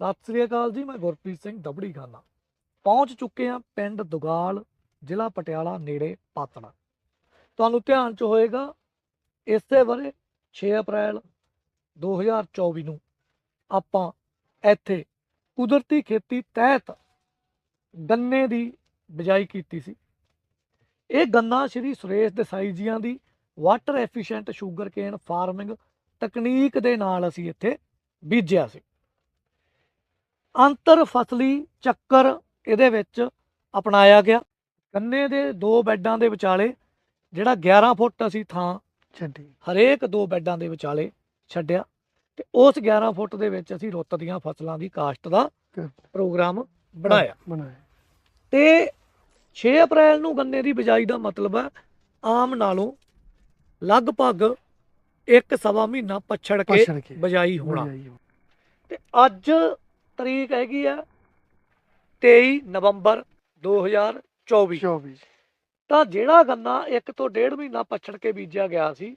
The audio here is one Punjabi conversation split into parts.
ਸਤਿ ਸ੍ਰੀ ਅਕਾਲ ਜੀ, ਮੈਂ ਗੁਰਪ੍ਰੀਤ ਸਿੰਘ ਦਬੜੀ ਖਾਨਾ ਪਹੁੰਚ ਚੁੱਕੇ ਹਾਂ ਪਿੰਡ ਦੁਗਾਲ, ਜ਼ਿਲ੍ਹਾ ਪਟਿਆਲਾ, ਨੇੜੇ ਪਾਤੜਾ ਤੁਹਾਨੂੰ ਧਿਆਨ ਚ ਹੋਏਗਾ, ਇਸੇ ਵਰੇ 6 ਅਪ੍ਰੈਲ 2024 ਨੂੰ ਆਪਾਂ ਇੱਥੇ ਕੁਦਰਤੀ ਖੇਤੀ ਤਹਿਤ ਗੰਨੇ ਦੀ ਬਿਜਾਈ ਕੀਤੀ ਸੀ। ਇਹ ਗੰਨਾ ਸ਼੍ਰੀ ਸੁਰੇਸ਼ ਦੇਸਾਈ ਜੀਆਂ ਦੀ water efficient sugar cane farming ਤਕਨੀਕ ਦੇ ਨਾਲ ਅਸੀਂ ਇੱਥੇ ਬੀਜਿਆ ਸੀ। ਅੰਤਰ ਫਸਲੀ ਚੱਕਰ ਇਹਦੇ ਵਿੱਚ ਅਪਣਾਇਆ ਗਿਆ। ਗੰਨੇ ਦੇ ਦੋ ਬੈੱਡਾਂ ਦੇ ਵਿਚਾਲੇ ਜਿਹੜਾ 11 ਫੁੱਟ ਅਸੀਂ ਥਾਂ ਛੱਡੀ। ਹਰੇਕ ਦੋ ਬੈੱਡਾਂ ਦੇ ਵਿਚਾਲੇ ਛੱਡਿਆ ਤੇ ਉਸ 11 ਫੁੱਟ ਦੇ ਵਿੱਚ ਅਸੀਂ ਰੁੱਤ ਦੀਆਂ ਫਸਲਾਂ ਦੀ ਕਾਸ਼ਤ ਦਾ ਪ੍ਰੋਗਰਾਮ ਬਣਾਇਆ। ਬਣਾਇਆ। ਤੇ 6 ਅਪ੍ਰੈਲ ਨੂੰ ਗੰਨੇ ਦੀ ਬਿਜਾਈ ਦਾ ਮਤਲਬ ਹੈ ਆਮ ਨਾਲੋਂ ਲਗਭਗ ਇੱਕ ਸਵਾ ਮਹੀਨਾ ਪਛੜ ਕੇ ਬਿਜਾਈ ਹੋਣਾ। ਤੇ ਅੱਜ ਤਰੀਕ ਹੈਗੀ ਆ 23 ਨਵੰਬਰ 2024 24 ਤਾਂ ਜਿਹੜਾ ਗੰਨਾ ਇੱਕ ਤੋਂ ਡੇਢ ਮਹੀਨਾ ਪਛੜ ਕੇ ਬੀਜਿਆ ਗਿਆ ਸੀ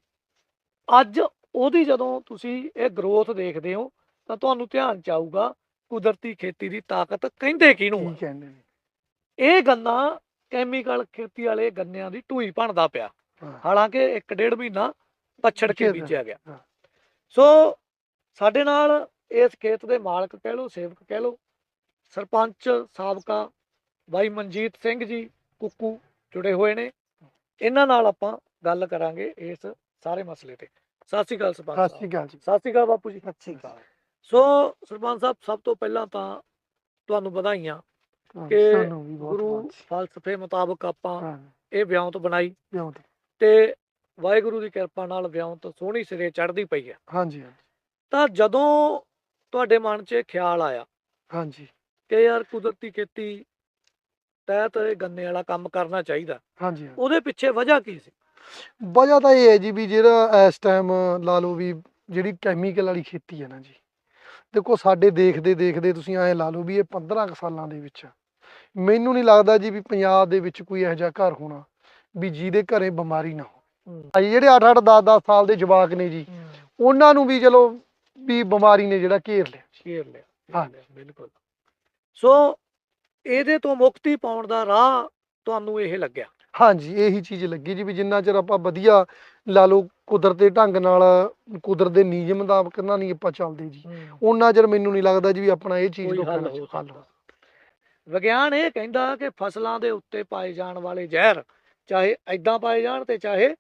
ਅੱਜ ਉਹਦੀ ਜਦੋਂ ਤੁਸੀਂ ਇਹ ਗਰੋਥ ਦੇਖਦੇ ਹੋ ਤਾਂ ਤੁਹਾਨੂੰ ਧਿਆਨ ਚ ਆਊਗਾ ਕੁਦਰਤੀ ਖੇਤੀ ਦੀ ਤਾਕਤ ਕਹਿੰਦੇ ਕਿਹਨੂੰ ਕਹਿੰਦੇ ਨੇ? ਇਹ ਗੰਨਾ ਕੈਮੀਕਲ ਖੇਤੀ ਵਾਲੇ ਗੰਨਿਆਂ ਦੀ ਢੂਈ ਭਣਦਾ ਪਿਆ। ਹਾਲਾਂਕਿ ਇੱਕ ਡੇਢ ਮਹੀਨਾ ਪਛੜ ਕੇ ਬੀਜਿਆ ਗਿਆ। ਸੋ ਸਾਡੇ ਨਾਲ ਇਸ ਖੇਤ ਦੇ ਮਾਲਕ ਕਹਿ ਲਓ ਸੇਵਕ ਕਹਿ ਲਓ ਸਰਪੰਚ ਸਾਬਕਾ ਬਾਈ ਮਨਜੀਤ ਸਿੰਘ ਜੀ ਕੁੱਕੂ ਜੁੜੇ ਹੋਏ ਨੇ। ਇਹਨਾਂ ਨਾਲ ਆਪਾਂ ਗੱਲ ਕਰਾਂਗੇ ਇਸ ਸਾਰੇ ਮਸਲੇ ਤੇ। ਸਤਿ ਸ਼੍ਰੀ ਅਕਾਲ ਸਰਪੰਚ ਸਤਿ ਸ਼੍ਰੀ ਸਾਹਿਬ ਅਕਾਲ ਜੀ। ਸਤਿ ਸ਼੍ਰੀ ਅਕਾਲ ਬਾਪੂ ਜੀ। ਸਤਿ ਸ਼੍ਰੀ ਅਕਾਲ। ਸੋ ਸਰਪੰਚ ਸਾਹਿਬ ਸਭ ਤੋਂ ਪਹਿਲਾਂ ਤਾਂ ਤੁਹਾਨੂੰ ਵਧਾਈਆਂ ਕਿ ਗੁਰੂ। ਫਲਸਫੇ ਮੁਤਾਬਕ ਆਪਾਂ ਇਹ ਵਿਉਂਤ ਬਣਾਈ। ਵਿਆਹ ਤੇ। ਵਾਹਿਗੁਰੂ ਦੀ ਕਿਰਪਾ ਨਾਲ ਵਿਉਂਤ ਸੋਹਣੀ ਸਿਰੇ ਚੜ੍ਹਦੀ ਪਈ ਹੈ। ਹਾਂਜੀ ਹਾਂਜੀ। ਤਾਂ ਜਦੋਂ ਤੁਹਾਡੇ ਮਨ 'ਚ ਇਹ ਖਿਆਲ ਆਇਆ ਹਾਂਜੀ। ਕਿ ਯਾਰ ਕੁਦਰਤੀ ਖੇਤੀ ਤਹਿਤ ਇਹ ਗੰਨੇ ਵਾਲਾ ਕੰਮ ਕਰਨਾ ਚਾਹੀਦਾ। ਹਾਂਜੀ ਹਾਂਜੀ। ਉਹਦੇ ਪਿੱਛੇ ਵਜ੍ਹਾ ਕੀ ਸੀ? ਵਜ੍ਹਾ ਤਾਂ ਇਹ ਹੈ ਜੀ ਵੀ ਜਿਹੜਾ ਇਸ ਟਾਈਮ ਲਾ ਲਓ ਵੀ ਜਿਹੜੀ ਕੈਮੀਕਲ ਵਾਲੀ ਖੇਤੀ ਹੈ ਨਾ ਜੀ ਦੇਖੋ ਸਾਡੇ ਦੇਖਦੇ ਦੇਖਦੇ ਤੁਸੀਂ ਐਂ ਲਾ ਲਓ ਵੀ ਇਹ 15 ਕੁ ਸਾਲਾਂ ਦੇ ਵਿੱਚ ਮੈਨੂੰ ਨਹੀਂ ਲੱਗਦਾ ਜੀ ਵੀ ਪੰਜਾਬ ਦੇ ਵਿੱਚ ਕੋਈ ਇਹੋ ਜਿਹਾ ਘਰ ਹੋਣਾ ਵੀ ਜਿਹਦੇ ਘਰੇ ਬਿਮਾਰੀ ਨਾ ਹੋ। ਅਜੇ ਜਿਹੜੇ 8 8 10 10 ਸਾਲ ਦੇ ਜਵਾਕ ਨੇ ਜੀ ਉਹਨਾਂ ਨੂੰ ਵੀ ਚਲੋ ਵੀ ਬਿਮਾਰੀ ਨੇ ਜਿਹੜਾ ਘੇਰ ਲਿਆ। ਸ਼ੇਰ ਲਿਆ ਹਾਂ। ਬਿਲਕੁਲ। ਸੋ ਇਹਦੇ ਤੋਂ ਮੁਕਤੀ ਪਾਉਣ ਦਾ ਰਾਹ ਤੁਹਾਨੂੰ ਇਹ ਲੱਗਿਆ। ਹਾਂਜੀ ਇਹੀ ਚੀਜ਼ ਲੱਗੀ ਜੀ ਵੀ ਜਿੰਨਾ ਚਿਰ ਆਪਾਂ ਵਧੀਆ ਲਾ ਲਓ ਕੁਦਰਤ ਦੇ ਢੰਗ ਨਾਲ ਕੁਦਰਤ ਦੇ ਨਿਯਮ ਮੁਤਾਬਕ ਨਾਲ ਨਹੀਂ ਆਪਾਂ ਚੱਲਦੇ ਜੀ। ਉਹਨਾਂ ਚਿਰ ਮੈਨੂੰ ਨਹੀਂ ਲੱਗਦਾ ਜੀ ਵੀ ਆਪਣਾ ਇਹ ਚੀਜ਼ ਤੋਂ ਹੱਲ ਹੋ ਸਕਦਾ। ਵਿਗਿਆਨ ਇਹ ਕਹਿੰਦਾ ਕਿ ਫਸਲਾਂ ਦੇ ਉੱਤੇ ਪਾਏ ਜਾਣ ਵਾਲੇ ਜ਼ਹਿਰ ਚਾਹੇ ਐਦਾਂ ਪਾਏ ਜਾਣ ਤੇ ਚਾਹੇ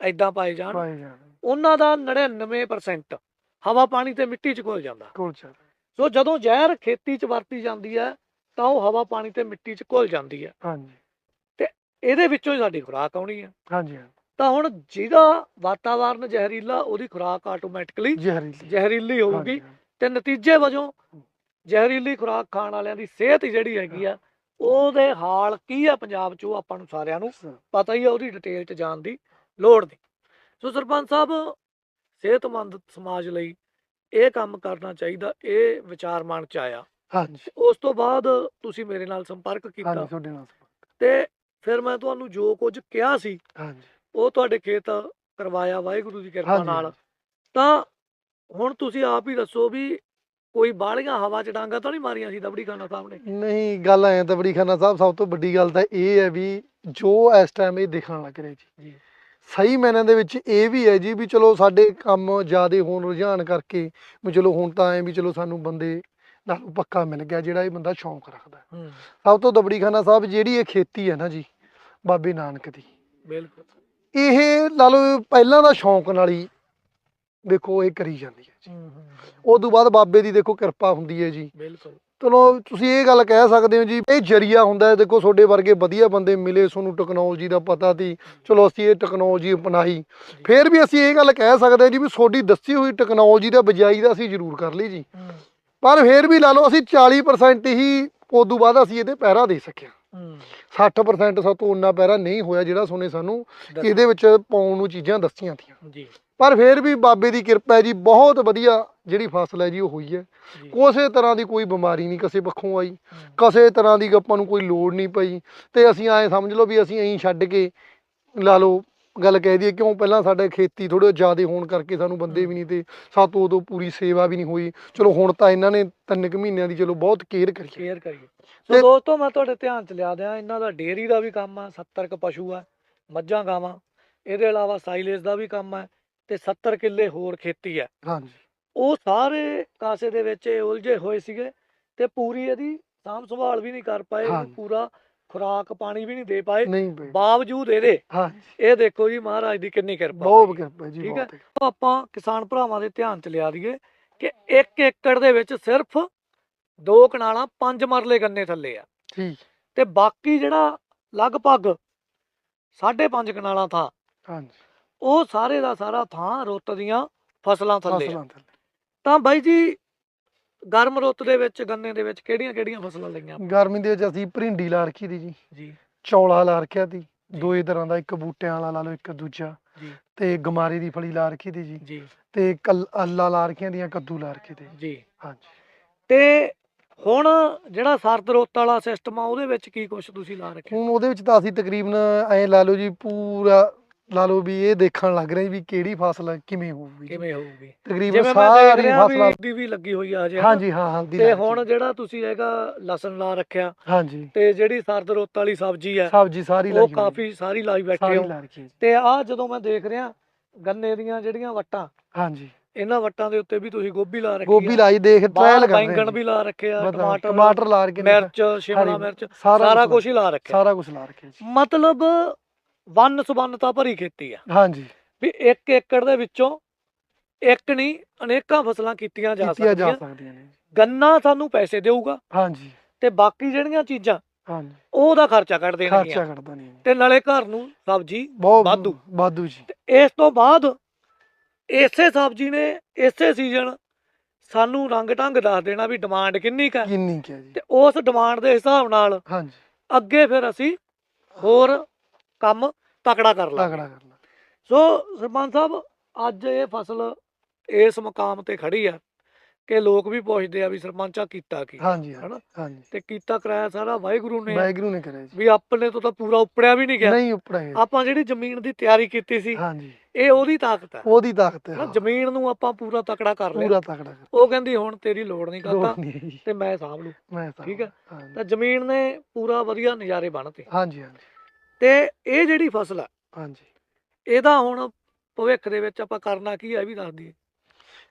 ਐਦਾਂ ਪਾਏ ਜਾਣ ਉਹਨਾਂ ਦਾ 99% ਹਵਾ ਪਾਣੀ ਤੇ ਮਿੱਟੀ 'ਚ ਘੁਲ ਜਾਂਦਾ। ਕੋਲ ਚੱਲ ਸੋ ਜਦੋਂ ਜ਼ਹਿਰ ਖੇਤੀ 'ਚ ਵਰਤੀ ਜਾਂਦੀ ਹੈ ਤਾਂ ਉਹ ਹਵਾ ਪਾਣੀ ਤੇ ਮਿੱਟੀ 'ਚ ਘੁਲ ਜਾਂਦੀ ਹੈ। ਹਾਂਜੀ। ਇਹਦੇ ਵਿੱਚੋਂ ਹੀ ਸਾਡੀ ਖੁਰਾਕ ਆਉਣੀ ਹੈ। ਹਾਂਜੀ। ਤਾਂ ਹੁਣ ਜਿਹਦਾ ਵਾਤਾਵਰਨ ਜ਼ਹਿਰੀਲਾ ਉਹਦੀ ਖੁਰਾਕ ਆਟੋਮੈਟਿਕਲੀ ਜ਼ਹਿਰੀਲੀ। ਜ਼ਹਿਰੀਲੀ ਹੋਊਗੀ। ਤੇ ਨਤੀਜੇ ਵਜੋਂ ਜ਼ਹਿਰੀਲੀ ਖੁਰਾਕ ਖਾਣ ਵਾਲਿਆਂ ਦੀ ਸਿਹਤ ਜਿਹੜੀ ਹੈਗੀ ਆ ਉਹਦੇ ਹਾਲ ਕੀ ਆ ਪੰਜਾਬ 'ਚ ਉਹ ਆਪਾਂ ਨੂੰ ਸਾਰਿਆਂ ਨੂੰ। ਪਤਾ ਹੀ ਆ ਉਹਦੀ ਡਿਟੇਲ 'ਚ ਜਾਣ ਦੀ ਲੋੜ ਨਹੀਂ। ਸੋ ਸਰਪੰਚ ਸਾਹਿਬ ਸਿਹਤਮੰਦ ਸਮਾਜ ਲਈ ਇਹ ਕੰਮ ਕਰਨਾ ਚਾਹੀਦਾ ਇਹ ਵਿਚਾਰ ਮਨ 'ਚ ਆਇਆ। ਹਾਂਜੀ। ਉਸ ਤੋਂ ਬਾਅਦ ਤੁਸੀਂ ਮੇਰੇ ਨਾਲ ਸੰਪਰਕ ਕੀਤਾ। ਹਾਂਜੀ ਤੁਹਾਡੇ ਨਾਲ ਤੇ ਫਿਰ ਮੈਂ ਤੁਹਾਨੂੰ ਜੋ ਕੁਝ ਕਿਹਾ ਸੀ ਹਾਂਜੀ। ਉਹ ਤੁਹਾਡੇ ਖੇਤ ਕਰਵਾਇਆ ਵਾਹਿਗੁਰੂ ਦੀ ਕਿਰਪਾ ਹਾਂਜੀ, ਨਾਲ। ਹਾਂਜੀ। ਤਾਂ ਹੁਣ ਤੁਸੀਂ ਆਪ ਹੀ ਦੱਸੋ ਵੀ ਕੋਈ ਬਾਹਲੀਆਂ ਹਵਾ ਚ ਡਾਂਗਾ ਤਾਂ ਨਹੀਂ ਮਾਰੀਆਂ ਸੀ ਦਬੜੀ ਖਾਨਾ ਸਾਹਿਬ ਨੇ? ਨਹੀਂ ਗੱਲ ਐ ਤਾਂ ਬੜੀ ਖਾਨਾ ਸਾਹਿਬ ਸਭ ਤੋਂ ਵੱਡੀ ਗੱਲ ਤਾਂ ਇਹ ਹੈ ਵੀ ਜੋ ਇਸ ਟਾਈਮ ਇਹ ਦਿਖਣ ਲੱਗ ਰਿਹਾ ਜੀ। ਜੀ। ਸਹੀ ਮੈਨਾਂ ਦੇ ਵਿੱਚ ਇਹ ਵੀ ਹੈ ਜੀ ਵੀ ਚਲੋ ਸਾਡੇ ਕੰਮ ਜ਼ਿਆਦੇ ਹੋਣ ਰੁਝਾਨ ਕਰਕੇ ਵੀ ਚਲੋ ਹੁਣ ਤਾਂ ਐ ਵੀ ਚਲੋ ਸਾਨੂੰ ਬੰਦੇ ਨਾਲ ਪੱਕਾ ਮਿਲ ਗਿਆ ਜਿਹੜਾ ਇਹ ਬੰਦਾ ਸ਼ੌਂਕ ਰੱਖਦਾ। ਸਭ ਤੋਂ ਦਬੜੀ ਖਾਨਾ ਸਾਹਿਬ ਜਿਹੜੀ ਇਹ ਖੇਤੀ ਹੈ ਨਾ ਜੀ ਬਾਬੇ ਨਾਨਕ ਦੀ। ਬਿਲਕੁਲ। ਇਹ ਲਾ ਲਓ ਪਹਿਲਾਂ ਦਾ ਸ਼ੌਂਕ ਨਾਲ ਹੀ ਦੇਖੋ ਇਹ ਕਰੀ ਜਾਂਦੀ ਹੈ ਜੀ। ਉਸ ਤੋਂ ਬਾਅਦ ਬਾਬੇ ਦੀ ਦੇਖੋ ਕਿਰਪਾ ਹੁੰਦੀ ਹੈ ਜੀ। ਬਿਲਕੁਲ। ਚਲੋ ਤੁਸੀਂ ਇਹ ਗੱਲ ਕਹਿ ਸਕਦੇ ਹੋ ਜੀ ਇਹ ਜਰੀਆ ਹੁੰਦਾ ਹੈ। ਦੇਖੋ ਤੁਹਾਡੇ ਵਰਗੇ ਵਧੀਆ ਬੰਦੇ ਮਿਲੇ ਤੁਹਾਨੂੰ ਟੈਕਨੋਲੋਜੀ ਦਾ ਪਤਾ ਸੀ। ਚਲੋ ਅਸੀਂ ਇਹ ਟੈਕਨੋਲੋਜੀ ਅਪਣਾਈ। ਫਿਰ ਵੀ ਅਸੀਂ ਇਹ ਗੱਲ ਕਹਿ ਸਕਦੇ ਹਾਂ ਜੀ ਵੀ ਤੁਹਾਡੀ ਦੱਸੀ ਹੋਈ ਟੈਕਨੋਲੋਜੀ ਦਾ ਬਜਾਈ ਦਾ ਅਸੀਂ ਜ਼ਰੂਰ ਕਰ ਲਈ ਜੀ। ਪਰ ਫਿਰ ਵੀ ਲਾ ਲਓ ਅਸੀਂ 40% ਹੀ ਉਦੋਂ ਬਾਅਦ ਅਸੀਂ ਇਹਦੇ ਪਹਿਰਾ ਦੇ ਸਕਿਆ। ਹੂੰ 60% ਸਾਤੋਂ ਉਨਾ ਪਹਿਰਾ ਨਹੀਂ ਹੋਇਆ ਜਿਹੜਾ ਸੋਨੇ ਸਾਨੂੰ। ਇਹਦੇ ਵਿੱਚ ਪਾਉਣ ਨੂੰ ਚੀਜ਼ਾਂ ਦੱਸੀਆਂ ਤੀਆਂ ਜੀ। ਪਰ ਫਿਰ ਵੀ ਬਾਬੇ ਦੀ ਕਿਰਪਾ ਹੈ ਜੀ ਬਹੁਤ ਵਧੀਆ ਜਿਹੜੀ ਫਸਲ ਹੈ ਜੀ ਉਹ ਹੋਈ ਹੈ। ਕਿਸੇ ਤਰ੍ਹਾਂ ਦੀ ਕੋਈ ਬਿਮਾਰੀ ਨਹੀਂ ਕਿਸੇ ਪੱਖੋਂ ਆਈ। ਕਿਸੇ ਤਰ੍ਹਾਂ ਦੀ ਆਪਾਂ ਨੂੰ ਕੋਈ ਲੋੜ ਨਹੀਂ ਪਈ। ਤੇ ਅਸੀਂ ਐਂ ਸਮਝ ਲਓ ਵੀ ਅਸੀਂ ਐਂ ਛੱਡ ਕੇ ਲਾ ਲਓ ਗੱਲ ਕਹਿ ਦਈਏ ਕਿਉਂ ਪਹਿਲਾਂ ਸਾਡੇ ਖੇਤੀ ਥੋੜੇ ਜ਼ਿਆਦਾ ਹੋਣ ਕਰਕੇ ਸਾਨੂੰ ਬੰਦੇ। ਵੀ ਨਹੀਂ ਤੇ ਸਾਤੋਂ ਉਦੋਂ ਪੂਰੀ ਸੇਵਾ ਵੀ ਨਹੀਂ ਹੋਈ। ਚਲੋ ਹੁਣ ਤਾਂ ਇਹਨਾਂ ਨੇ ਤਿੰਨ ਕੁ ਮਹੀਨਿਆਂ ਦੀ ਚਲੋ ਬਹੁਤ ਕੇਅਰ ਕਰੀ ਕਰੀਏ ਤੇ- ਸੋ ਦੋਸਤੋ ਮੈਂ ਤੁਹਾਡੇ ਧਿਆਨ ਚ ਲਿਆ ਦਿਆਂ ਇਹਨਾਂ ਦਾ ਡੇਅਰੀ ਦਾ ਵੀ ਕੰਮ ਆ 70 ਕ ਪਸ਼ੂ ਆ ਮੱਝਾਂ ਗਾਵਾਂ। ਇਹਦੇ ਇਲਾਵਾ ਸਾਈਲੇਜ ਦਾ ਵੀ ਕੰਮ ਹੈ ਤੇ 70 ਕਿੱਲੇ ਹੋਰ ਖੇਤੀ ਹੈ ਹਾਂਜੀ। ਉਹ ਸਾਰੇ ਕਾਸੇ ਦੇ ਵਿੱਚ ਇਹ ਉਲਝੇ ਹੋਏ ਸੀਗੇ ਤੇ ਪੂਰੀ ਇਹਦੀ ਸਾਂਭ ਸੰਭਾਲ ਵੀ ਨਹੀਂ ਕਰ ਪਾਏ। ਪੂਰਾ ਖੁਰਾਕ ਪਾਣੀ ਵੀ ਨਹੀਂ ਦੇ ਪਾਏ ਨਹੀਂ ਬਈ। ਬਾਵਜੂਦ ਇਹਦੇ। ਹਾਂ ਇਹ ਦੇਖੋ ਜੀ ਮਹਾਰਾਜ ਦੀ ਕਿੰਨੀ ਕਿਰਪਾ ਬਹੁਤ ਹੋਈ। ਕਿਰਪਾ ਜੀ ਠੀਕ ਹੈ। ਬਹੁਤ ਆਪਾਂ ਕਿਸਾਨ ਭਰਾਵਾਂ ਦੇ ਧਿਆਨ ਚ ਲਿਆ ਦਈਏ ਕਿ 1 ਏਕੜ ਦੇ ਵਿੱਚ ਸਿਰਫ ਦੋ ਕਨਾਲਾਂ ਪੰਜ ਮਰਲੇ ਗੰਨੇ ਥੱਲੇ ਆ। ਠੀਕ। ਤੇ ਬਾਕੀ ਜਿਹੜਾ ਲਗਭਗ 5.5 ਕਨਾਲਾਂ ਥਾਂ ਹਾਂਜੀ। ਉਹ ਸਾਰੇ ਦਾ ਸਾਰਾ ਥਾਂ ਰੁੱਤ ਦੀਆਂ ਫਸਲਾਂ ਥੱਲੇ ਆ। ਫਸਲਾਂ ਥੱਲੇ। ਤਾਂ ਬਾਈ ਜੀ ਗਰਮ ਰੁੱਤ ਦੇ ਵਿੱਚ ਗੰਨੇ ਦੇ ਵਿੱਚ ਕਿਹੜੀਆਂ ਕਿਹੜੀਆਂ ਫਸਲਾਂ ਲਈਆਂ? ਗਰਮੀ ਦੇ ਵਿੱਚ ਅਸੀਂ ਭਰਿੰਡੀ ਲਾ ਰੱਖੀ ਦੀ ਜੀ। ਜੀ। ਚੌਲਾ ਲਾ ਰੱਖਿਆ ਦੀ। ਦੋਏ ਤਰ੍ਹਾਂ ਦਾ ਇੱਕ ਬੂਟਿਆਂ ਵਾਲਾ ਲਾ ਲਓ ਇੱਕ ਦੂਜਾ। ਜੀ। ਤੇ ਗਮਾਰੇ ਦੀ ਫਲੀ ਲਾ ਰੱਖੀ ਦੀ ਜੀ। ਜੀ। ਤੇ ਕੱਲ ਅੱਲਾ ਲਾ ਰੱਖੀਆਂ ਦੀਆਂ ਕੱਦੂ ਲਾ ਰੱਖੇ ਤੇ। ਜੀ। ਹਾਂਜੀ। ਤੇ ਹੁਣ ਜਿਹੜਾ ਸਰਦ ਰੁੱਤ ਵਾਲਾ ਸਿਸਟਮ ਆ ਉਹਦੇ ਵਿੱਚ ਕੀ ਕੁਝ ਤੁਸੀਂ ਲਾ ਰੱਖਿਆ? ਹੁਣ ਉਹਦੇ ਵਿੱਚ ਤਾਂ ਅਸੀਂ ਤਕਰੀਬਨ ਐਂ ਲਾ ਲਓ ਜੀ ਪੂਰਾ ਲਾ ਲਓ ਵੀ ਇਹ ਦੇਖਣ ਲੱਗ ਰਹੇ ਵੀ ਕਿਹੜੀ ਫਸਲ ਕਿਵੇਂ ਹੋਊਗੀ। ਜੀ। ਕਿਵੇਂ ਹੋਊਗੀ। ਤਕਰੀਬਨ ਸਾਰੀ ਫਸਲਾਂ ਦੀ ਵੀ ਲੱਗੀ ਹੋਈ ਆ ਹਨਾ? ਹਾਂਜੀ ਹਾਂ ਹਲਦੀ ਤੇ ਰੱਖੀ। ਹੁਣ ਜਿਹੜਾ ਤੁਸੀਂ ਹੈਗਾ ਲਸਣ ਲਾ ਰੱਖਿਆ ਹਾਂਜੀ। ਤੇ ਜਿਹੜੀ ਸਰਦ ਰੁੱਤ ਵਾਲੀ ਸਬਜ਼ੀ ਆ ਸਬਜ਼ੀ ਸਾਰੀ ਉਹ ਲਾਈ ਹੋਈ। ਕਾਫੀ ਸਾਰੀ ਲਾਈ ਹੈ, ਬੈਠੇ ਹੋ। ਰੱਖੀ। ਹੈ ਜੀ। ਤੇ ਆ ਜਦੋਂ ਮੈਂ ਦੇਖ ਰਿਹਾ ਗੰਨੇ ਦੀਆਂ ਜਿਹੜੀਆਂ ਵੱਟਾਂ ਹਾਂਜੀ। ਇਹਨਾਂ ਵੱਟਾਂ ਦੇ ਉੱਤੇ ਵੀ ਤੁਸੀਂ ਗੋਭੀ ਲਾ ਰੱਖੀ ਗੋਭੀ ਲਾਈ ਦੇਖ ਟ੍ਰਾਇਲ ਕਰ ਰਹੇ ਬੈਂਗਣ ਹਾਂ ਵੀ ਲਾ ਰੱਖਿਆ ਟਮਾਟਰ ਟਮਾਟਰ ਲਾ ਕੇ ਮਿਰਚ ਸ਼ਿਮਲਾ ਮਿਰਚ ਸਾਰਾ ਕੁਝ ਹੀ ਲਾ ਰੱਖਿਆ। ਸਾਰਾ ਕੁਝ ਲਾ ਰੱਖਿਆ ਜੀ। ਮਤਲਬ ਵੰਨ ਸੁਵੰਨਤਾ ਭਰੀ ਖੇਤੀ ਆ। ਹਾਂਜੀ। ਵੀ 1 ਏਕੜ ਦੇ ਵਿੱਚੋਂ ਇੱਕ ਨਹੀਂ ਅਨੇਕਾਂ ਫਸਲਾਂ ਕੀਤੀਆਂ ਜਾ ਕੀਤੀਆਂ ਜਾ ਸਕਦੀਆਂ। ਸਕਦੀਆਂ ਨੇ। ਗੰਨਾ ਸਾਨੂੰ ਪੈਸੇ ਦੇਊਗਾ ਹਾਂਜੀ। ਤੇ ਬਾਕੀ ਜਿਹੜੀਆਂ ਚੀਜ਼ਾਂ ਹਾਂਜੀ। ਉਹਦਾ ਖਰਚਾ ਕੱਢ ਦੇਣਗੀਆਂ। ਖਰਚਾ ਕੱਢਦਾ ਨਹੀਂ ਤੇ ਨਾਲੇ ਘਰ ਨੂੰ ਸਬਜ਼ੀ ਬਹੁਤ ਵਾਧੂ। ਵਾਧੂ ਜੀ। ਤੇ ਇਸ ਤੋਂ ਬਾਅਦ ਇਸੇ ਸਬਜ਼ੀ ਨੇ ਇਸੇ ਸੀਜ਼ਨ ਸਾਨੂੰ ਰੰਗ ਢੰਗ ਦੱਸ ਦੇਣਾ ਵੀ ਡਿਮਾਂਡ ਕਿੰਨੀ ਕੁ ਹੈ ਕਿੰਨੀ ਕਿਆ ਜੀ। ਤੇ ਉਸ ਡਿਮਾਂਡ ਦੇ ਹਿਸਾਬ ਨਾਲ ਹਾਂਜੀ। ਅੱਗੇ ਫਿਰ ਅਸੀਂ ਹੋਰ ਕੰਮ ਤਕੜਾ ਕਰ ਲਾਂਗੇ ਤਗੜਾ ਕਰਨਾ ਸੋ ਸਰਪੰਚ ਸਾਹਿਬ ਅੱਜ ਇਹ ਫਸਲ ਇਸ ਮੁਕਾਮ ਤੇ ਖੜੀ ਆ ਕਿ ਲੋਕ ਵੀ ਪੁੱਛਦੇ ਆ ਵੀ ਸਰਪੰਚਾ ਕੀਤਾ ਕੀ ਹਾਂਜੀ ਹਨਾ? ਹਾਂਜੀ। ਤੇ ਕੀਤਾ ਕਰਾਇਆ ਸਾਰਾ ਵਾਹਿਗੁਰੂ ਨੇ। ਵਾਹਿਗੁਰੂ ਨੇ ਕਰਿਆ ਜੀ। ਵੀ ਆਪਣੇ ਤੋਂ ਤਾਂ ਪੂਰਾ ਉੱਪੜਿਆ ਵੀ ਨਹੀਂ ਗਿਆ। ਨਹੀਂ ਉਪੜਾਏ ਆਪਾਂ ਜਿਹੜੀ ਜ਼ਮੀਨ ਦੀ ਤਿਆਰੀ ਕੀਤੀ ਸੀ ਹਾਂਜੀ। ਇਹ ਉਹਦੀ ਤਾਕਤ ਹੈ ਉਹਦੀ ਤਾਕਤ ਹੈ। ਜ਼ਮੀਨ ਨੂੰ ਆਪਾਂ ਪੂਰਾ ਤਕੜਾ ਕਰ ਲਿਆ। ਪੂਰਾ ਕਰ ਉਹ ਕਹਿੰਦੀ ਹੁਣ ਤੇਰੀ ਲੋੜ ਨਹੀਂ ਕਰਦਾ ਤੇ ਮੈਂ ਸਾਂਭ ਲੂ ਮੈਂ ਤਾਂ ਠੀਕ ਹੈ। ਤਾਂ ਜ਼ਮੀਨ ਨੇ ਪੂਰਾ ਵਧੀਆ ਨਜ਼ਾਰੇ ਬਣਤੇ। ਹਾਂਜੀ ਹਾਂਜੀ। ਤੇ ਇਹ ਜਿਹੜੀ ਫਸਲ ਹੈ ਹਾਂਜੀ। ਇਹਦਾ ਹੁਣ ਭਵਿੱਖ ਦੇ ਵਿੱਚ ਆਪਾਂ ਕਰਨਾ ਕੀ ਹੈ ਇਹ ਵੀ ਦੱਸ ਦਈਏ।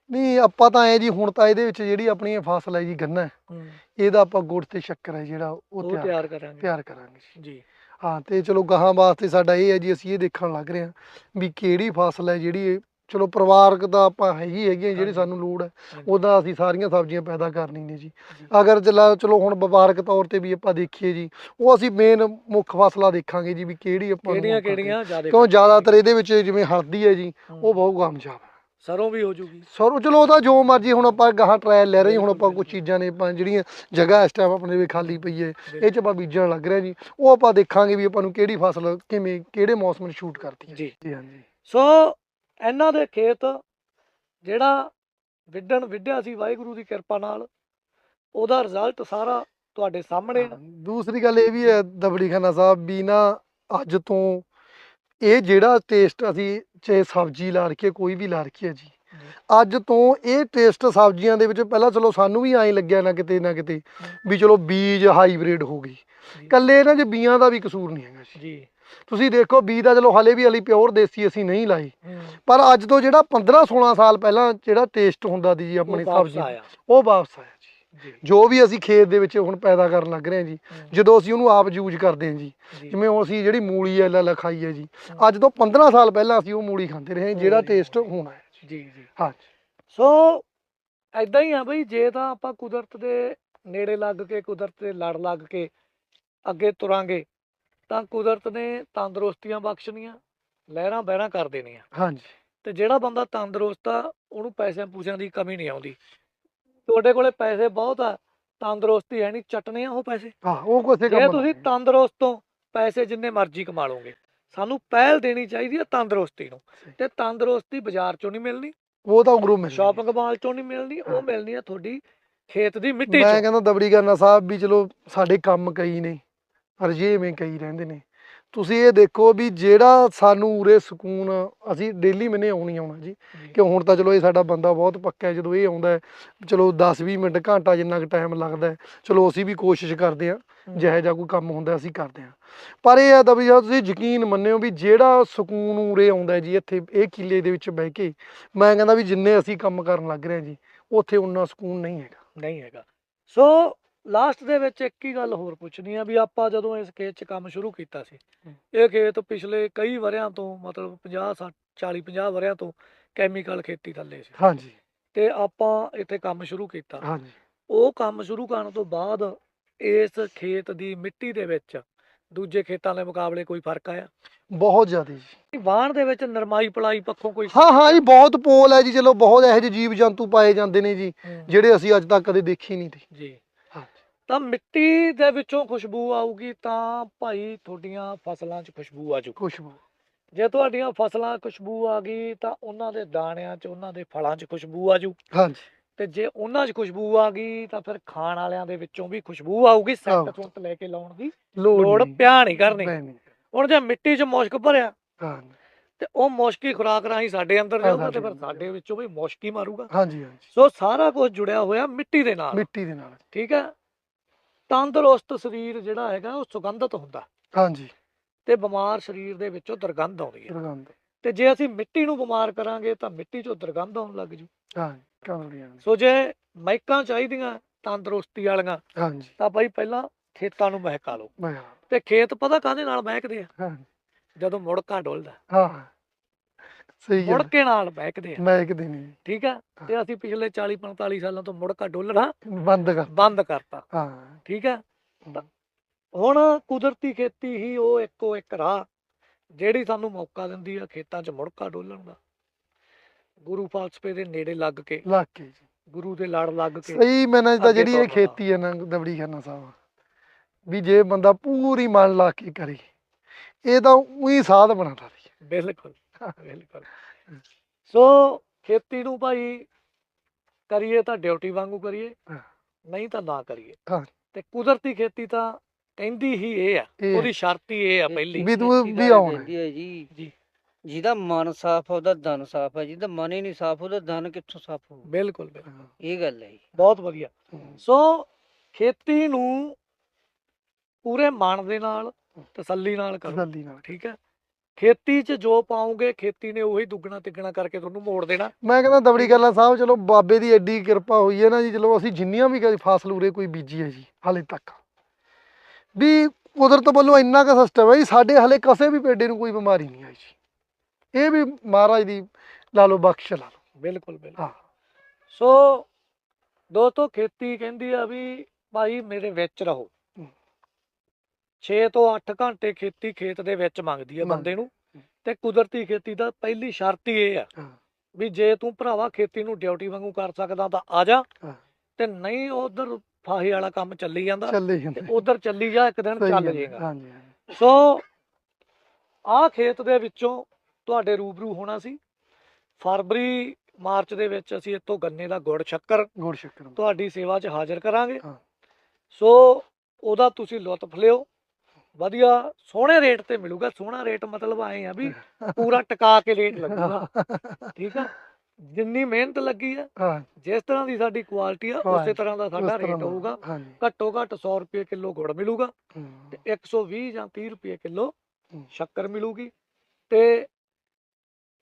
ਨਹੀਂ ਆਪਾਂ ਤਾਂ ਐ ਜੀ ਹੁਣ ਤਾਂ ਇਹਦੇ ਵਿੱਚ ਜਿਹੜੀ ਆਪਣੀ ਇਹ ਫਸਲ ਹੈ ਜੀ ਗੰਨਾ ਹੂੰ, ਇਹਦਾ ਆਪਾਂ ਗੁੜ ਤੇ ਸ਼ੱਕਰ ਹੈ ਜਿਹੜਾ ਉਹ ਉਹ ਤਿਆਰ ਤਿਆਰ ਕਰਾਂਗੇ। ਤਿਆਰ ਕਰਾਂਗੇ ਜੀ। ਜੀ। ਹਾਂ ਤੇ ਚਲੋ ਗਾਹਾਂ ਵਾਸਤੇ ਸਾਡਾ ਇਹ ਹੈ ਜੀ ਅਸੀਂ ਇਹ ਦੇਖਣ ਲੱਗ ਰਹੇ ਹਾਂ ਵੀ ਕਿਹੜੀ ਫਸਲ ਹੈ ਜਿਹੜੀ ਇਹ- ਚਲੋ ਪਰਿਵਾਰਕ ਦਾ ਆਪਾਂ ਹੈਗੀ ਹੈਗੀ ਆ ਜਿਹੜੀ। ਸਾਨੂੰ ਲੋੜ ਹੈ ਉਹਦਾ ਅਸੀਂ ਸਾਰੀਆਂ ਸਬਜ਼ੀਆਂ ਪੈਦਾ ਕਰਨੀ ਨੇ ਜੀ। ਜੀ। ਅਗਰ ਚਲਾ ਚਲੋ ਹੁਣ ਵਪਾਰਕ ਤੌਰ ਤੇ ਵੀ ਆਪਾਂ ਦੇਖੀਏ ਜੀ ਉਹ ਅਸੀਂ ਮੇਨ ਮੁੱਖ ਫਸਲਾਂ ਦੇਖਾਂਗੇ ਜੀ ਵੀ ਕਿਹੜੀ ਆਪਾਂ ਕਿਹੜੀਆਂ ਕਿਹੜੀਆਂ ਜ਼ਿਆਦਾ ਕਿਉਂ ਜ਼ਿਆਦਾਤਰ ਇਹਦੇ ਵਿੱਚ ਜਿਵੇਂ ਹਲਦੀ ਹੈ ਜੀ ਉਹ ਬਹੁਤ ਕਾਮਯਾਬ ਹੈ। ਸਰੋਂ ਵੀ ਹੋ ਜੂਗੀ। ਸਰ ਚਲੋ ਉਹਦਾ ਜੋ ਮਰਜ਼ੀ ਹੁਣ ਆਪਾਂ ਗਾਹਾਂ ਟਰਾਇਲ ਲੈ ਰਹੇ ਹਾਂ, ਹੁਣ ਆਪਾਂ ਕੁਝ ਚੀਜ਼ਾਂ ਨੇ ਆਪਾਂ ਜਿਹੜੀਆਂ ਜਗ੍ਹਾ ਇਸ ਟਾਈਮ ਆਪਣੇ ਵੀ ਖਾਲੀ ਪਈ ਹੈ ਇਹ ਚ ਆਪਾਂ ਬੀਜਣ ਲੱਗ ਰਹੇ ਹਾਂ ਜੀ ਉਹ ਆਪਾਂ ਦੇਖਾਂਗੇ ਵੀ ਆਪਾਂ ਨੂੰ ਕਿਹੜੀ ਫਸਲ ਕਿਵੇਂ ਕਿਹੜੇ ਮੌਸਮ ਨੂੰ ਸ਼ੂਟ ਕਰਦੀ ਹੈ। ਜੀ। ਜੀ ਹਾਂਜੀ। ਸੋ ਇਹਨਾਂ ਦੇ ਖੇਤ ਜਿਹੜਾ ਵਿੱਢਣ ਵਿੱਢਿਆ ਸੀ ਵਾਹਿਗੁਰੂ ਦੀ ਕਿਰਪਾ ਨਾਲ ਉਹਦਾ ਰਿਜ਼ਲਟ ਸਾਰਾ ਤੁਹਾਡੇ ਸਾਹਮਣੇ ਆ। ਹਾਂ, ਦੂਸਰੀ ਗੱਲ ਇਹ ਵੀ ਹੈ ਦਬੜੀ ਖਾਨਾ ਸਾਹਿਬ ਵੀ ਨਾ ਅੱਜ ਤੋਂ ਇਹ ਜਿਹੜਾ ਟੇਸਟ ਅਸੀਂ ਚਾਹੇ ਸਬਜ਼ੀ ਲਾ ਰੱਖੀਏ ਕੋਈ ਵੀ ਲਾ ਰੱਖੀਏ ਜੀ ਅੱਜ ਤੋਂ ਇਹ ਟੇਸਟ ਸਬਜ਼ੀਆਂ ਦੇ ਵਿੱਚ ਪਹਿਲਾਂ ਚਲੋ ਸਾਨੂੰ ਵੀ ਐਂ ਲੱਗਿਆ ਨਾ ਕਿਤੇ ਨਾ ਕਿਤੇ ਵੀ ਚਲੋ ਬੀਜ ਹਾਈਬ੍ਰਿਡ ਹੋ ਗਈ। ਕੱਲੇ ਇਹਨਾਂ 'ਚ ਬੀਆਂ ਦਾ ਵੀ ਕਸੂਰ ਨਹੀਂ ਹੈਗਾ ਜੀ ਜੀ ਤੁਸੀਂ ਦੇਖੋ ਬੀ ਦਾ ਚਲੋ ਹਲੇ ਵੀ ਹਲੀ ਪਿਓਰ ਦੇਸੀ ਅਸੀਂ ਨਹੀਂ ਲਾਈ। ਹੂੰ, ਪਰ ਅੱਜ ਤੋਂ ਜਿਹੜਾ 15 16 ਸਾਲ ਪਹਿਲਾਂ ਜਿਹੜਾ ਟੇਸਟ ਹੁੰਦਾ ਸੀ ਜੀ ਉਹ ਆਪਣੀ ਸਬਜ਼ੀ ਉਹ ਵਾਪਸ ਆਇਆ ਜੀ। ਜੀ। ਵੀ ਅਸੀਂ ਖੇਤ ਦੇ ਵਿੱਚ ਹੁਣ ਪੈਦਾ ਕਰਨ ਲੱਗ ਰਹੇ ਹਾਂ ਜੀ ਹੂੰ, ਜਦੋਂ ਅਸੀਂ ਉਹਨੂੰ ਆਪ ਯੂਜ਼ ਕਰਦੇ ਹਾਂ ਜੀ ਜਿਵੇਂ ਹੁਣ ਅਸੀਂ ਜਿਹੜੀ ਮੂਲੀ ਐ ਲਾ ਖਾਈ ਹੈ ਜੀ ਅੱਜ ਤੋਂ 15 ਸਾਲ ਪਹਿਲਾਂ ਅਸੀਂ ਉਹ ਮੂਲੀ ਖਾਂਦੇ ਰਹੇ ਹਾਂ, ਜਿਹੜਾ ਟੇਸਟ। ਹੋਣਾ ਹੈ ਜੀ। ਜੀ ਹਾਂਜੀ। ਸੋ ਐਦਾਂ ਹੀ ਆ ਬਈ ਜੇ ਤਾਂ ਆਪਾਂ ਕੁਦਰਤ ਦੇ ਨੇੜੇ ਲੱਗ ਕੇ ਕੁਦਰਤ ਦੇ ਲੜ ਲੱਗ ਕੇ ਅੱਗੇ ਤੁਰਾਂਗੇ ਤਾਂ ਕੁਦਰਤ ਨੇ ਤੰਦਰੁਸਤੀਆਂ ਬਖਸ਼ਣੀਆਂ ਲਹਿਰਾਂ ਬਹਿਰਾਂ ਕਰ ਦੇਣੀਆਂ। ਹਾਂਜੀ। ਤੇ ਜਿਹੜਾ ਬੰਦਾ ਤੰਦਰੁਸਤ ਆ ਉਹਨੂੰ ਪੈਸਿਆਂ ਪੂਸਿਆਂ ਦੀ ਕਮੀ ਨਹੀਂ ਆਉਂਦੀ। ਤੁਹਾਡੇ ਕੋਲੇ ਪੈਸੇ ਬਹੁਤ ਆ ਤੰਦਰੁਸਤੀ ਹੈ ਨਹੀਂ ਚਟਨੇ ਆ ਉਹ ਪੈਸੇ। ਹਾਂ ਉਹ ਕਿਸੇ ਜੇ ਕੰਮ ਤੁਸੀਂ ਦਾ ਤੰਦਰੁਸਤ ਹੋ ਪੈਸੇ ਜਿੰਨੇ ਮਰਜ਼ੀ ਕਮਾ ਲਓਗੇ। ਸਾਨੂੰ ਪਹਿਲ ਦੇਣੀ ਚਾਹੀਦੀ ਹੈ ਤੰਦਰੁਸਤੀ ਨੂੰ। ਤੇ ਤੰਦਰੁਸਤੀ ਬਾਜ਼ਾਰ ਚੋਂ ਨਹੀਂ ਮਿਲਣੀ। ਉਹ ਤਾਂ ਗੁਰੂ ਮਿਲ ਸ਼ਾਪਿੰਗ ਮਾਲ ਚੋਂ ਨਹੀਂ ਮਿਲਣੀ ਉਹ। ਮਿਲਣੀ ਆ ਤੁਹਾਡੀ ਖੇਤ ਦੀ ਮਿੱਟੀ ਮੈਂ ਚੋਂ। ਕਹਿੰਦਾ ਦਬੜੀ ਕਰਨਾ ਸਾਹਿਬ ਵੀ ਚਲੋ ਸਾਡੇ ਕੰਮ ਕਈ ਨੇ। ਰਜੇਵੇਂ ਕਈ ਰਹਿੰਦੇ ਨੇ ਤੁਸੀਂ ਇਹ ਦੇਖੋ ਵੀ ਜਿਹੜਾ ਸਾਨੂੰ ਉਰੇ ਸਕੂਨ ਅਸੀਂ ਡੇਲੀ ਮੈਨੇ ਆਉਣੀ ਆਉਣਾ ਜੀ। ਕਿ ਹੁਣ ਤਾਂ ਚਲੋ ਇਹ ਸਾਡਾ ਬੰਦਾ ਬਹੁਤ ਪੱਕਾ ਹੈ ਜਦੋਂ ਇਹ ਆਉਂਦਾ ਹੈ ਚਲੋ 10-20 ਮਿੰਟ ਘੰਟਾ ਜਿੰਨਾ ਕੁ ਟਾਈਮ ਲੱਗਦਾ ਹੈ ਚਲੋ ਅਸੀਂ ਵੀ ਕੋਸ਼ਿਸ਼ ਕਰਦੇ ਹਾਂ ਜਿਹੋ ਜਿਹਾ ਕੋਈ ਕੰਮ ਹੁੰਦਾ ਅਸੀਂ ਕਰਦੇ ਹਾਂ। ਪਰ ਇਹ ਹੈ ਤਾਂ ਵੀ ਜਦੋਂ ਤੁਸੀਂ ਯਕੀਨ ਮੰਨਿਓ ਵੀ ਜਿਹੜਾ ਸਕੂਨ ਉਰੇ ਆਉਂਦਾ ਹੈ ਜੀ ਇੱਥੇ ਇਹ ਕਿਲੇ ਦੇ ਵਿੱਚ ਬਹਿ ਕੇ ਮੈਂ ਕਹਿੰਦਾ ਵੀ ਜਿੰਨੇ ਅਸੀਂ ਕੰਮ ਕਰਨ ਲੱਗ ਰਹੇ ਹਾਂ ਜੀ ਉੱਥੇ ਉਨਾ ਸਕੂਨ ਨਹੀਂ ਹੈਗਾ। ਨਹੀਂ ਹੈਗਾ। ਸੋ ਲਾਸਟ ਦੇ ਵਿੱਚ ਇੱਕ ਹੀ ਗੱਲ ਹੋਰ ਪੁੱਛਣੀ ਆ ਵੀ ਆਪਾਂ ਜਦੋਂ ਇਸ ਖੇਤ 'ਚ ਕੰਮ ਸ਼ੁਰੂ ਕੀਤਾ ਸੀ। ਇਹ ਖੇਤ ਪਿਛਲੇ ਕਈ ਵਰਿਆਂ ਤੋਂ ਮਤਲਬ 50 60 40 50 ਵਰਿਆਂ ਤੋਂ ਕੈਮੀਕਲ ਖੇਤੀ ਥੱਲੇ ਸੀ। ਹਾਂਜੀ। ਤੇ ਆਪਾਂ ਇੱਥੇ ਕੰਮ ਸ਼ੁਰੂ ਕੀਤਾ। ਹਾਂਜੀ। ਉਹ ਕੰਮ ਸ਼ੁਰੂ ਕਰਨ ਤੋਂ ਬਾਅਦ ਇਸ ਖੇਤ ਦੀ ਮਿੱਟੀ ਦੇ ਵਿੱਚ ਦੂਜੇ ਖੇਤਾਂ ਦੇ ਮੁਕਾਬਲੇ ਕੋਈ ਫ਼ਰਕ ਆਇਆ? ਬਹੁਤ ਜ਼ਿਆਦਾ ਜੀ। ਵਾਣ ਦੇ ਵਿੱਚ ਨਰਮਾਈ ਪਲਾਈ ਪੱਖੋਂ ਕੋਈ ਹਾਂ ਹਾਂ ਜੀ ਬਹੁਤ ਪੋਲ ਹੈ ਜੀ ਚਲੋ ਬਹੁਤ ਇਹੋ ਜਿਹੇ ਜੀਵ ਜੰਤੂ ਪਾਏ ਜਾਂਦੇ ਨੇ ਜੀ ਜਿਹੜੇ ਅਸੀਂ ਅੱਜ ਤੱਕ ਕਦੇ ਦੇਖੇ ਨਹੀਂ ਤੇ ਜੀ। ਤਾਂ ਮਿੱਟੀ ਦੇ ਵਿੱਚੋਂ ਖੁਸ਼ਬੂ ਆਊਗੀ ਤਾਂ ਭਾਈ ਤੁਹਾਡੀਆਂ ਫਸਲਾਂ 'ਚ ਖੁਸ਼ਬੂ ਆ ਜਾਊ। ਖੁਸ਼ਬੂ। ਜੇ ਤੁਹਾਡੀਆਂ ਫਸਲਾਂ ਖੁਸ਼ਬੂ ਆ ਗਈ ਤਾਂ ਉਹਨਾਂ ਦੇ ਦਾਣਿਆਂ 'ਚ ਉਹਨਾਂ ਦੇ ਫਲਾਂ 'ਚ ਖੁਸ਼ਬੂ ਆ ਜਾਊ। ਹਾਂਜੀ। ਤੇ ਜੇ ਉਹਨਾਂ 'ਚ ਖੁਸ਼ਬੂ ਆ ਗਈ ਤਾਂ ਫਿਰ ਖਾਣ ਵਾਲਿਆਂ ਦੇ ਵਿੱਚੋਂ ਵੀ ਖੁਸ਼ਬੂ ਆਊਗੀ ਸੈੱਟ। ਸੁੱਟ ਲੈ ਕੇ ਲਾਉਣ ਦੀ ਲੋੜ। ਪਿਆ ਨਹੀਂ ਕਰਨੀ। ਹੁਣ ਜੇ ਮਿੱਟੀ 'ਚ ਮੁਸ਼ਕ ਭਰਿਆ ਹਾਂ ਤੇ ਉਹ ਮੁਸ਼ਕੀ ਖੁਰਾਕ ਰਾਹੀਂ ਸਾਡੇ ਅੰਦਰ ਜਾਊਗਾ ਤੇ ਫਿਰ ਸਾਡੇ ਵਿੱਚੋਂ ਵੀ ਮੁਸ਼ਕ ਮਾਰੂਗਾ। ਹਾਂਜੀ ਹਾਂਜੀ। ਸੋ ਸਾਰਾ ਕੁਝ ਜੁੜਿਆ ਹੋਇਆ ਮਿੱਟੀ ਦੇ ਨਾਲ। ਮਿੱਟੀ ਦੇ ਨਾਲ। ਠੀਕ ਹੈ? ਤੰਦਰੁਸਤ ਸਰੀਰ ਜਿਹੜਾ ਹੈਗਾ ਉਹ ਸੁਗੰਧਿਤ ਹੁੰਦਾ। ਹਾਂਜੀ। ਤੇ ਬਿਮਾਰ ਸਰੀਰ ਦੇ ਵਿੱਚੋਂ ਦੁਰਗੰਧ ਆਉਂਦੀ ਹੈ। ਦੁਰਗੰਧ। ਤੇ ਜੇ ਅਸੀਂ ਮਿੱਟੀ ਨੂੰ ਬਿਮਾਰ ਕਰਾਂਗੇ ਤਾਂ ਮਿੱਟੀ 'ਚੋਂ ਦੁਰਗੰਧ ਆਉਣ ਲੱਗ ਜੂ। ਹਾਂ ਸੋ ਜੇ ਮਹਿਕਾਂ ਚਾਹੀਦੀਆਂ ਤੰਦਰੁਸਤੀ ਵਾਲੀਆਂ ਹਾਂਜੀ। ਤਾਂ ਭਾਈ ਪਹਿਲਾਂ ਖੇਤਾਂ ਨੂੰ ਮਹਿਕਾ ਲਓ। ਤੇ ਖੇਤ ਪਤਾ ਕਾਹਦੇ ਨਾਲ ਮਹਿਕਦੇ ਆ? ਜਦੋਂ ਮੁੜਕਾ ਡੁੱਲਦਾ। ਹਾਂ। ਸਹੀ ਗੱਲ ਮੁੜਕੇ ਨਾਲ ਮਹਿਕਦੇ ਆ। ਦਿਨ ਹੀ ਠੀਕ ਹੈ ਤੇ ਅਸੀਂ ਪਿਛਲੇ 40 45 ਸਾਲਾਂ ਤੋਂ ਮੁੜਕਾ ਡੁੱਲਣਾ ਬੰਦ ਕਰ ਬੰਦ ਕਰਤਾ। ਹਾਂ। ਠੀਕ ਹੈ। ਤਾਂ ਹੁਣ ਕੁਦਰਤੀ ਖੇਤੀ ਹੀ ਉਹ ਇੱਕੋ ਇੱਕ ਰਾਹ ਜਿਹੜੀ ਸਾਨੂੰ ਮੌਕਾ ਦਿੰਦੀ ਆ ਖੇਤਾਂ 'ਚ ਮੁੜਕਾ ਡੋਲਣ ਦਾ। ਗੁਰੂ ਫਲਸਫੇ ਦੇ ਨੇੜੇ ਲੱਗ ਕੇ ਲੱਗ ਕੇ ਜੀ। ਗੁਰੂ ਦੇ ਲੜ ਲੱਗ ਕੇ ਸਹੀ ਮੈਨਾਂ ਤਾਂ ਜਿਹੜੀ ਇਹ। ਖੇਤੀ ਹੈ ਨਾ ਦਬੜੀ ਖਾਨਾ ਸਾਹਿਬ ਵੀ ਜੇ ਬੰਦਾ ਪੂਰੀ ਮਨ ਲਾ ਕੇ ਕਰੇ ਇਹ ਤਾਂ ਉਹੀ ਸਾਧ ਬਣਾਦਾ ਬਿਲਕੁਲ। ਬਿਲਕੁਲ ਸੋ ਖੇਤੀ ਨੂੰ ਭਾਈ ਕਰੀਏ ਤਾਂ ਡਿਊਟੀ ਵਾਂਗੂ ਕਰੀਏ। ਨਹੀਂ ਤਾਂ ਨਾ ਕਰੀਏ। ਹਾਂ। ਤੇ ਕੁਦਰਤੀ ਖੇਤੀ ਤਾਂ ਕਹਿੰਦੀ ਹੀ ਇਹ ਆ ਉਹਦੀ ਸ਼ਰਤ ਹੀ ਇਹ ਆ ਪਹਿਲੀ। ਵੀ ਤੂੰ ਵੀ ਆਉਣਾ ਜੀ। ਜੀ। ਜਿਹਦਾ ਮਨ ਸਾਫ਼ ਆ ਉਹਦਾ ਧਨ ਸਾਫ਼ ਹੈ ਜਿਹਦਾ ਮਨ ਹੀ ਨਹੀਂ ਸਾਫ਼ ਉਹਦਾ ਧਨ ਕਿੱਥੋਂ ਸਾਫ਼ ਹੋਊ? ਬਿਲਕੁਲ ਬਿਲਕੁਲ। ਇਹ ਗੱਲ ਹੈ ਜੀ। ਬਹੁਤ ਵਧੀਆ। ਸੋ ਖੇਤੀ ਨੂੰ ਪੂਰੇ ਮਨ ਦੇ ਨਾਲ ਤਸੱਲੀ ਨਾਲ ਕਰੋ। ਤਸੱਲੀ ਨਾਲ। ਠੀਕ ਹੈ? ਖੇਤੀ 'ਚ ਜੋ ਪਾਉਂਗੇ ਖੇਤੀ ਨੇ ਉਹੀ ਦੁੱਗਣਾ ਤਿੱਗਣਾ ਕਰਕੇ ਤੁਹਾਨੂੰ ਮੋੜ ਦੇਣਾ। ਮੈਂ ਕਹਿੰਦਾ ਦਬੜੀ ਗੱਲਾਂ ਸਾਹਿਬ ਚਲੋ ਬਾਬੇ ਦੀ ਐਡੀ ਕਿਰਪਾ ਹੋਈ ਹੈ ਨਾ ਜੀ ਚਲੋ ਅਸੀਂ ਜਿੰਨੀਆਂ ਵੀ ਕਦੇ ਫਸਲ ਉਰੇ ਕੋਈ ਬੀਜੀ ਹੈ ਜੀ ਹਾਲੇ ਤੱਕ। ਵੀ ਕੁਦਰਤ ਵੱਲੋਂ ਇੰਨਾ ਕੁ ਸਿਸਟਮ ਹੈ ਜੀ ਸਾਡੇ ਹਲੇ ਕਸੇ ਵੀ ਪੇਡੇ ਨੂੰ ਕੋਈ ਬਿਮਾਰੀ ਨਹੀਂ ਆਈ ਜੀ। ਇਹ ਵੀ ਮਹਾਰਾਜ ਦੀ ਲਾ ਲਓ ਬਖਸ਼ ਲਾ ਲਓ। ਬਿਲਕੁਲ ਬਿਲਕੁਲ। ਹਾਂ। ਸੋ ਦੋਸਤੋ ਖੇਤੀ ਕਹਿੰਦੀ ਆ ਵੀ ਭਾਈ ਮੇਰੇ ਵਿੱਚ ਰਹੋ। 6 ਤੋਂ 8 ਘੰਟੇ ਖੇਤੀ ਖੇਤ ਦੇ ਵਿੱਚ ਮੰਗਦੀ ਆ ਮੰਗ- ਬੰਦੇ ਨੂੰ। ਤੇ ਕੁਦਰਤੀ ਖੇਤੀ ਦਾ ਪਹਿਲੀ ਸ਼ਰਤ ਹੀ ਇਹ ਆ ਹਾਂ ਵੀ ਜੇ ਤੂੰ ਭਰਾਵਾ ਖੇਤੀ ਨੂੰ ਡਿਊਟੀ ਵਾਂਗੂ ਕਰ ਸਕਦਾ ਤਾਂ ਆ ਜਾ ਹਾਂ। ਤੇ ਨਹੀਂ ਉਧਰ ਫਾਹੇ ਵਾਲਾ ਕੰਮ ਚੱਲੀ ਜਾਂਦਾ ਉਧਰ ਚੱਲੀ ਜਾ ਇੱਕ ਦਿਨ ਚੱਲ ਹੈ। ਜਾਏਗਾ ਸੋ ਆਹ ਖੇਤ ਦੇ ਵਿੱਚੋਂ ਤੁਹਾਡੇ ਰੂਬਰੂ ਹੋਣਾ ਸੀ ਫਰਵਰੀ ਮਾਰਚ ਦੇ ਵਿੱਚ ਅਸੀਂ ਇੱਥੋਂ ਗੰਨੇ ਦਾ ਗੁੜ ਸ਼ੱਕਰ ਗੁੜ ਸ਼ੱਕਰ ਤੁਹਾਡੀ ਸੇਵਾ 'ਚ ਹਾਜ਼ਰ ਕਰਾਂਗੇ ਹਾਂ। ਸੋ ਉਹਦਾ ਤੁਸੀਂ ਲੁਤਫ ਲਿਓ ਵਧੀਆ ਸੋਹਣੇ ਰੇਟ ਤੇ ਮਿਲੂਗਾ। ਸੋਹਣਾ ਰੇਟ ਮਤਲਬ ਆਏ ਆ ਵੀ ਪੂਰਾ ਟਿਕਾ ਕੇ ਰੇਟ ਲੱਗੂਗਾ। ਠੀਕ ਆ? ਜਿੰਨੀ ਮਿਹਨਤ ਲੱਗੀ ਆ ਜਿਸ ਤਰ੍ਹਾਂ ਦੀ ਸਾਡੀ ਕੁਆਲਿਟੀ ਆ ਉਸੇ ਤਰ੍ਹਾਂ ਦਾ ਸਾਡਾ ਰੇਟ। ਹੋਊਗਾ। ਘੱਟੋ ਘੱਟ 100 ਰੁਪਏ ਕਿਲੋ ਗੁੜ ਮਿਲੂਗਾ ਤੇ 120 ਜਾਂ 30 ਰੁਪਏ ਕਿਲੋ। ਸ਼ੱਕਰ ਮਿਲੂਗੀ ਤੇ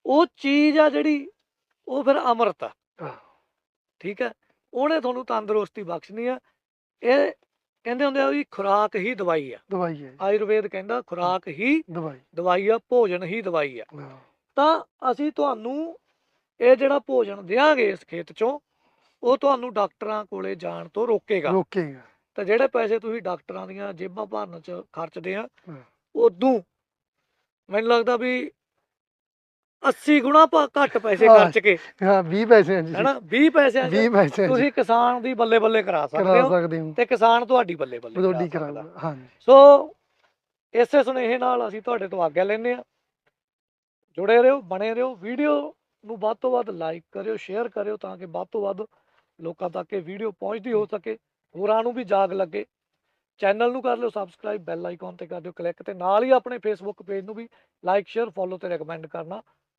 ਉਹ ਚੀਜ਼ ਆ ਜਿਹੜੀ ਉਹ ਫਿਰ ਅੰਮ੍ਰਿਤ ਆ। ਠੀਕ ਹੈ ਉਹਨੇ ਤੁਹਾਨੂੰ ਤੰਦਰੁਸਤੀ ਬਖਸ਼ਣੀ ਆ। ਇਹ ਕਹਿੰਦੇ ਹੁੰਦੇ ਆ ਵੀ ਖੁਰਾਕ ਹੀ ਦਵਾਈ ਆ। ਦਵਾਈ ਹੈ ਆਯੁਰਵੇਦ ਕਹਿੰਦਾ ਖੁਰਾਕ ਹੀ ਦਵਾਈ। ਦਵਾਈ ਆ ਭੋਜਨ ਹੀ ਦਵਾਈ ਆ। ਤਾਂ ਅਸੀਂ ਤੁਹਾਨੂੰ ਇਹ ਜਿਹੜਾ ਭੋਜਨ ਦਿਆਂਗੇ ਇਸ ਖੇਤ ਚੋਂ ਉਹ ਤੁਹਾਨੂੰ ਡਾਕਟਰਾਂ ਕੋਲੇ ਜਾਣ ਤੋਂ ਰੋਕੇਗਾ। ਰੋਕੇਗਾ। ਤਾਂ ਜਿਹੜੇ ਪੈਸੇ ਤੁਸੀਂ ਡਾਕਟਰਾਂ ਦੀਆਂ ਜੇਬਾਂ ਭਰਨ ਚ ਖਰਚਦੇ ਆ। ਉਦੋਂ ਮੈਨੂੰ ਲੱਗਦਾ ਵੀ 80 ਗੁਣਾ ਭਾ- ਘੱਟ ਪੈਸੇ। ਖਰਚ ਕੇ। ਹਾਂ 20 ਪੈਸੇ ਹਾਂ ਜੀ। ਹੈਨਾ? 20 ਪੈਸਿਆਂ 'ਚ 20 ਪੈਸੇ ਤੁਸੀਂ ਕਿਸਾਨ ਦੀ ਬੱਲੇ ਬੱਲੇ ਕਰਾ ਸਕਦੇ ਕਰਾ ਹੋ ਸਕਦੇ ਹਾਂ। ਤੇ ਕਿਸਾਨ ਤੁਹਾਡੀ ਬੱਲੇ ਬੱਲੇ ਕਰਾ ਬਦੋਡੀ ਸਕਦਾ। ਕਰਾਂਗਾ ਹਾਂਜੀ ਸੋ ਇਸੇ ਸੁਨੇਹੇ ਨਾਲ ਅਸੀਂ ਤੁਹਾਡੇ ਤੋਂ ਆਗਿਆ ਲੈਂਦੇ ਆ ਜੁੜੇ ਰਹੋ ਬਣੇ ਰਹੋ। ਵੀਡੀਓ ਨੂੰ ਵੱਧ ਤੋਂ ਵੱਧ ਲਾਈਕ ਕਰਿਓ ਸ਼ੇਅਰ ਕਰਿਓ ਤਾਂ ਕਿ ਵੱਧ ਤੋਂ ਵੱਧ ਲੋਕਾਂ ਤੱਕ ਇਹ ਵੀਡੀਓ ਪਹੁੰਚਦੀ ਹੋ ਸਕੇ ਹੋਰਾਂ ਨੂੰ ਵੀ ਜਾਗ ਲੱਗੇ। ਚੈਨਲ ਨੂੰ ਕਰ ਲਿਓ ਸਬਸਕ੍ਰਾਈਬ ਬੈਲ ਆਈਕਨ ਤੇ ਕਰ ਦਿਓ ਕਲਿੱਕ ਤੇ ਨਾਲ ਹੀ ਆਪਣੇ ਫੇਸਬੁੱਕ ਪੇਜ ਨੂੰ ਵੀ ਲਾਈਕ ਸ਼ੇਅਰ ਫੋਲੋ ਤੇ ਰეკਮੈਂਡ ਕਰਨਾ।